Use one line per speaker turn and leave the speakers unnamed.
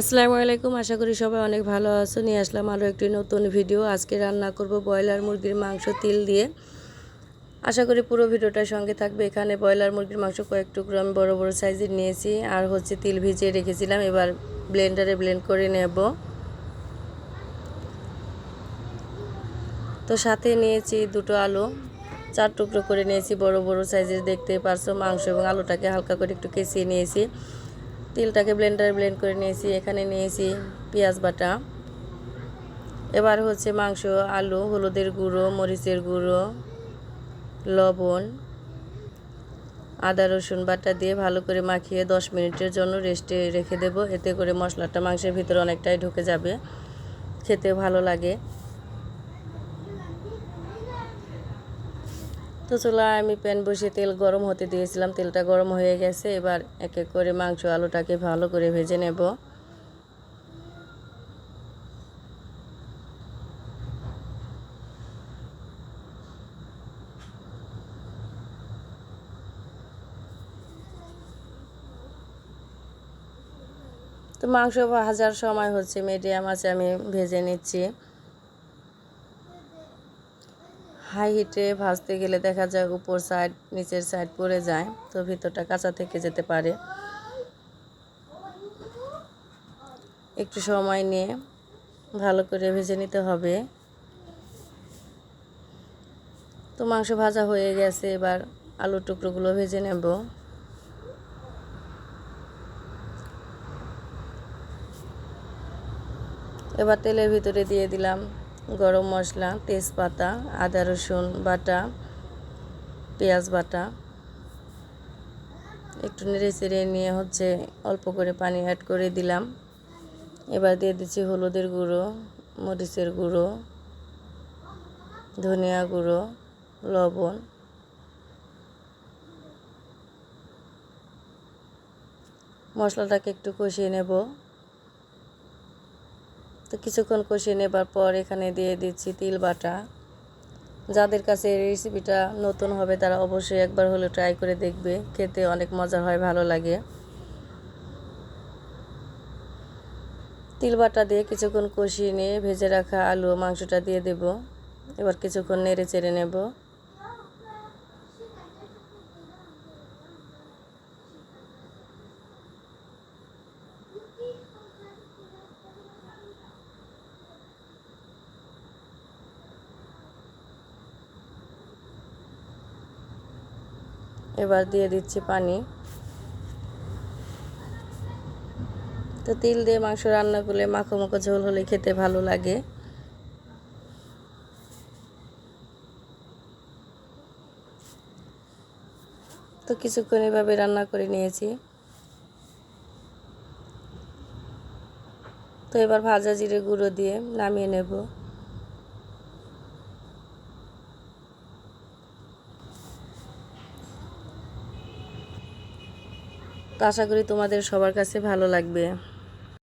আসসালামু আলাইকুম। আশা করি সবাই অনেক ভালো আছো। নিয়ে আসলাম আরও একটি নতুন ভিডিও। আজকে রান্না করব ব্রয়লার মুরগির মাংস তিল দিয়ে। আশা করি পুরো ভিডিওটার সঙ্গে থাকবে। এখানে ব্রয়লার মুরগির মাংস কয়েক টুকরো আমি বড় বড় সাইজের নিয়েছি। আর হচ্ছে তিল ভিজিয়ে রেখেছিলাম। এবার ব্লেন্ডারে ব্লেন্ড করে নেব। তো সাথে নিয়েছি দুটো আলু। চার টুকরো করে নিয়েছি। বড় বড় সাইজের দেখতে পারছ মাংস এবং আলুটাকে হালকা করে একটু কেচিয়ে নিয়েছি। তিলটাকে ব্লেন্ডারে ব্লেন্ড করে নিয়েছি, এখানে নিয়েছি পেঁয়াজ বাটা। এবার হচ্ছে মাংস, আলু, হলুদের গুঁড়ো, মরিচের গুঁড়ো, লবণ, আদা, রসুন বাটা দিয়ে ভালো করে মাখিয়ে দশ মিনিটের জন্য রেস্টে রেখে দেব। এতে করে মশলাটা মাংসের ভিতরে অনেকটাই ঢুকে যাবে। খেতে ভালো লাগে। তো চুলায় আমি প্যান বসিয়ে তেল গরম হতে দিয়েছিলাম। তেলটা গরম হয়ে গেছে, এবার এক এক করে মাংস আলুটাকে ভালো করে ভেজে নেব। তো মাংস ভাজার সময় হচ্ছে মিডিয়াম আছে, আমি ভেজে নিচ্ছি। হাই হিটে ভাজতে গেলে দেখা যায় উপর সাইড, নিচের সাইড পড়ে যায়, তো ভিতরটা কাঁচা থেকে যেতে পারে। একটু সময় নিয়ে ভালো করে ভেজে নিতে হবে। তো মাংস ভাজা হয়ে গেছে, এবার আলুর টুকরোগুলো ভেজে নেব। এবার তেলের ভিতরে দিয়ে দিলাম গরম মশলা, তেজপাতা, আদা, রসুন বাটা, পেঁয়াজ বাটা। একটু নেড়ে চেড়ে নিয়ে হচ্ছে অল্প করে পানি অ্যাড করে দিলাম। এবার দিয়ে দিচ্ছি হলুদের গুঁড়ো, মরিচের গুঁড়ো, ধনিয়া গুঁড়ো, লবণ। মশলাটাকে একটু কষিয়ে নেব। তো কিছুক্ষণ কষিয়ে নেবার পর এখানে দিয়ে দিচ্ছি তিল বাটা। যাদের কাছে এই রেসিপিটা নতুন হবে, তারা অবশ্যই একবার হলে ট্রাই করে দেখবে। খেতে অনেক মজা হয়, ভালো লাগে। তিল বাটা দিয়ে কিছুক্ষণ কষিয়ে নিয়ে ভেজে রাখা আলু মাংসটা দিয়ে দেব। এবার কিছুক্ষণ নেড়ে চেড়ে নেব। এবার দিয়ে দিচ্ছি পানি। তো তিল দিয়ে মাংস রান্না করলে মাখো মাখো ঝোল হলে খেতে ভালো লাগে। তো কিছুক্ষণ এভাবে রান্না করে নিয়েছি। তো এবার ভাজা জিরে গুঁড়ো দিয়ে নামিয়ে নেব। আশা করি তোমাদের সবার কাছে ভালো লাগবে।